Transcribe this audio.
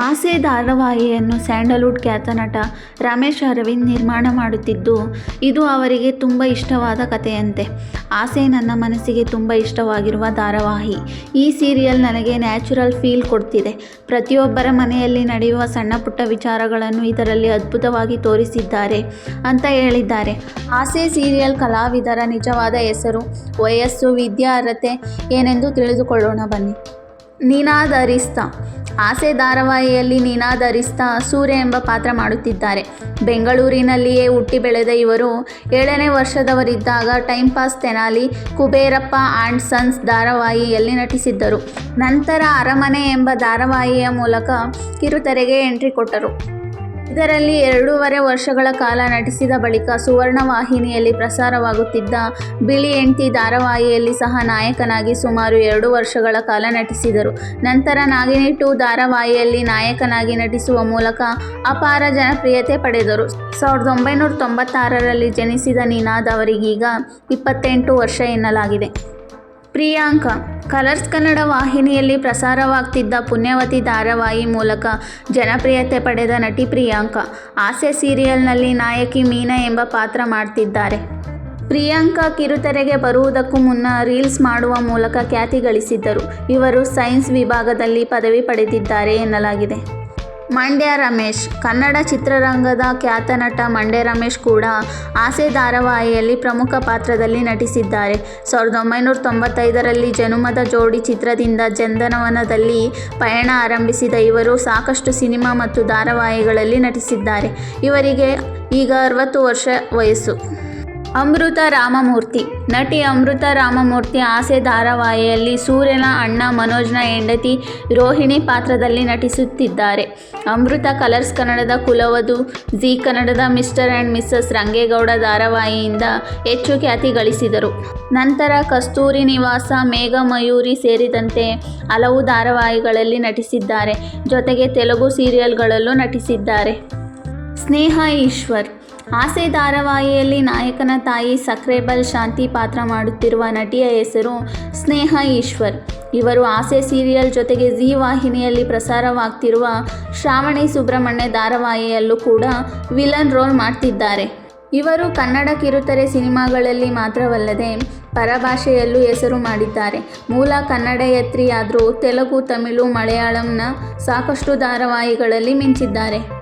ಆಸೆ ಧಾರಾವಾಹಿಯನ್ನು ಸ್ಯಾಂಡಲ್ವುಡ್ ಖ್ಯಾತ ನಟ ರಮೇಶ್ ಅರವಿಂದ್ ನಿರ್ಮಾಣ ಮಾಡುತ್ತಿದ್ದು, ಇದು ಅವರಿಗೆ ತುಂಬ ಇಷ್ಟವಾದ ಕಥೆಯಂತೆ. ಆಸೆ ನನ್ನ ಮನಸ್ಸಿಗೆ ತುಂಬ ಇಷ್ಟವಾಗಿರುವ ಧಾರಾವಾಹಿ. ಈ ಸೀರಿಯಲ್ ನನಗೆ ನ್ಯಾಚುರಲ್ ಫೀಲ್ ಕೊಡ್ತಿದೆ. ಪ್ರತಿಯೊಬ್ಬರ ಮನೆಯಲ್ಲಿ ನಡೆಯುವ ಸಣ್ಣ ಪುಟ್ಟ ವಿಚಾರಗಳನ್ನು ಇದರಲ್ಲಿ ಅದ್ಭುತವಾಗಿ ತೋರಿಸಿದ್ದಾರೆ ಅಂತ ಹೇಳಿದ್ದಾರೆ. ಆಸೆ ಸೀರಿಯಲ್ ಕಲಾವಿದರ ನಿಜವಾದ ಹೆಸರು, ವಯಸ್ಸು, ವಿದ್ಯಾರ್ಹತೆ ಏನೆಂದು ತಿಳಿದುಕೊಳ್ಳೋಣ ಬನ್ನಿ. ನೀನಾದರಿಸ್ತಾ. ಆಸೆ ಧಾರಾವಾಹಿಯಲ್ಲಿ ನೀನಾ ಧರಿಸ್ತಾ ಸೂರ್ಯ ಎಂಬ ಪಾತ್ರ ಮಾಡುತ್ತಿದ್ದಾರೆ. ಬೆಂಗಳೂರಿನಲ್ಲಿಯೇ ಹುಟ್ಟಿ ಬೆಳೆದ ಇವರು ಏಳನೇ ವರ್ಷದವರಿದ್ದಾಗ time pass Tenali Kuberappa and sons ಧಾರಾವಾಹಿಯಲ್ಲಿ ನಟಿಸಿದ್ದರು. ನಂತರ ಅರಮನೆ ಎಂಬ ಧಾರಾವಾಹಿಯ ಮೂಲಕ ಕಿರುತೆರೆಗೆ ಎಂಟ್ರಿ ಕೊಟ್ಟರು. ಇದರಲ್ಲಿ ಎರಡೂವರೆ ವರ್ಷಗಳ ಕಾಲ ನಟಿಸಿದ ಬಳಿಕ ಸುವರ್ಣ ವಾಹಿನಿಯಲ್ಲಿ ಪ್ರಸಾರವಾಗುತ್ತಿದ್ದ ಬಿಳಿ ಎಂಟಿ ಧಾರಾವಾಹಿಯಲ್ಲಿ ಸಹ ನಾಯಕನಾಗಿ ಸುಮಾರು ಎರಡು ವರ್ಷಗಳ ಕಾಲ ನಟಿಸಿದರು. ನಂತರ ನಾಗಿನಿ ಟು ಧಾರಾವಾಹಿಯಲ್ಲಿ ನಾಯಕನಾಗಿ ನಟಿಸುವ ಮೂಲಕ ಅಪಾರ ಜನಪ್ರಿಯತೆ ಪಡೆದರು. ಸಾವಿರದ ಒಂಬೈನೂರ ತೊಂಬತ್ತಾರರಲ್ಲಿ ಜನಿಸಿದ ನಿನಾದ್ ಅವರಿಗೀಗ ಇಪ್ಪತ್ತೆಂಟು ವರ್ಷ ಎನ್ನಲಾಗಿದೆ. ಪ್ರಿಯಾಂಕಾ, ಕಲರ್ಸ್ ಕನ್ನಡ ವಾಹಿನಿಯಲ್ಲಿ ಪ್ರಸಾರವಾಗ್ತಿದ್ದ ಪುಣ್ಯವತಿ ಧಾರಾವಾಹಿ ಮೂಲಕ ಜನಪ್ರಿಯತೆ ಪಡೆದ ನಟಿ ಪ್ರಿಯಾಂಕಾ ಆಸೆ ಸೀರಿಯಲ್ನಲ್ಲಿ ನಾಯಕಿ ಮೀನಾ ಎಂಬ ಪಾತ್ರ ಮಾಡ್ತಿದ್ದಾರೆ. ಪ್ರಿಯಾಂಕಾ ಕಿರುತೆರೆಗೆ ಬರುವುದಕ್ಕೂ ಮುನ್ನ ರೀಲ್ಸ್ ಮಾಡುವ ಮೂಲಕ ಖ್ಯಾತಿ ಗಳಿಸಿದ್ದರು. ಇವರು ಸೈನ್ಸ್ ವಿಭಾಗದಲ್ಲಿ ಪದವಿ ಪಡೆದಿದ್ದಾರೆ ಎನ್ನಲಾಗಿದೆ. ಮಂಡ್ಯ ರಮೇಶ್. ಕನ್ನಡ ಚಿತ್ರರಂಗದ ಖ್ಯಾತ ನಟ ಮಂಡ್ಯ ರಮೇಶ್ ಕೂಡ ಆಸೆ ಧಾರಾವಾಹಿಯಲ್ಲಿ ಪ್ರಮುಖ ಪಾತ್ರದಲ್ಲಿ ನಟಿಸಿದ್ದಾರೆ. ಸಾವಿರದ ಒಂಬೈನೂರ ತೊಂಬತ್ತೈದರಲ್ಲಿ ಜನುಮದ ಜೋಡಿ ಚಿತ್ರದಿಂದ ಚಂದನವನದಲ್ಲಿ ಪಯಣ ಆರಂಭಿಸಿದ ಇವರು ಸಾಕಷ್ಟು ಸಿನಿಮಾ ಮತ್ತು ಧಾರಾವಾಹಿಗಳಲ್ಲಿ ನಟಿಸಿದ್ದಾರೆ. ಇವರಿಗೆ ಈಗ ಅರವತ್ತು ವರ್ಷ ವಯಸ್ಸು. ಅಮೃತ ರಾಮಮೂರ್ತಿ. ನಟಿ ಅಮೃತ ರಾಮಮೂರ್ತಿ ಆಸೆ ಧಾರಾವಾಹಿಯಲ್ಲಿ ಸೂರ್ಯನ, ಅಣ್ಣ ಮನೋಜ್ನ ಹೆಂಡತಿ ರೋಹಿಣಿ ಪಾತ್ರದಲ್ಲಿ ನಟಿಸುತ್ತಿದ್ದಾರೆ. ಅಮೃತ ಕಲರ್ಸ್ ಕನ್ನಡದ ಕುಲವಧು ಜಿ ಕನ್ನಡದ ಮಿಸ್ಟರ್ ಆ್ಯಂಡ್ ಮಿಸ್ಸಸ್ ರಂಗೇಗೌಡ ಧಾರಾವಾಹಿಯಿಂದ ಹೆಚ್ಚು ಖ್ಯಾತಿ ಗಳಿಸಿದರು. ನಂತರ ಕಸ್ತೂರಿ ನಿವಾಸ, ಮೇಘ ಮಯೂರಿ ಸೇರಿದಂತೆ ಹಲವು ಧಾರಾವಾಹಿಗಳಲ್ಲಿ ನಟಿಸಿದ್ದಾರೆ. ಜೊತೆಗೆ ತೆಲುಗು ಸೀರಿಯಲ್ಗಳಲ್ಲೂ ನಟಿಸಿದ್ದಾರೆ. ಸ್ನೇಹ ಈಶ್ವರ್. ಆಸೆ ಧಾರಾವಾಹಿಯಲ್ಲಿ ನಾಯಕನ ತಾಯಿ ಸಕ್ರೇಬಲ್ ಶಾಂತಿ ಪಾತ್ರ ಮಾಡುತ್ತಿರುವ ನಟಿಯ ಹೆಸರು ಸ್ನೇಹ ಈಶ್ವರ್. ಇವರು ಆಸೆ ಸೀರಿಯಲ್ ಜೊತೆಗೆ ಜಿ ವಾಹಿನಿಯಲ್ಲಿ ಪ್ರಸಾರವಾಗ್ತಿರುವ ಶ್ರಾವಣಿ ಸುಬ್ರಹ್ಮಣ್ಯ ಧಾರಾವಾಹಿಯಲ್ಲೂ ಕೂಡ ವಿಲನ್ ರೋಲ್ ಮಾಡ್ತಿದ್ದಾರೆ. ಇವರು ಕನ್ನಡ ಕಿರುತೆರೆ ಸಿನಿಮಾಗಳಲ್ಲಿ ಮಾತ್ರವಲ್ಲದೆ ಪರಭಾಷೆಯಲ್ಲೂ ಹೆಸರು ಮಾಡಿದ್ದಾರೆ. ಮೂಲ ಕನ್ನಡಯತ್ರಿಯಾದರೂ ತೆಲುಗು, ತಮಿಳು, ಮಲಯಾಳಂನ ಸಾಕಷ್ಟು ಧಾರಾವಾಹಿಗಳಲ್ಲಿ ಮಿಂಚಿದ್ದಾರೆ.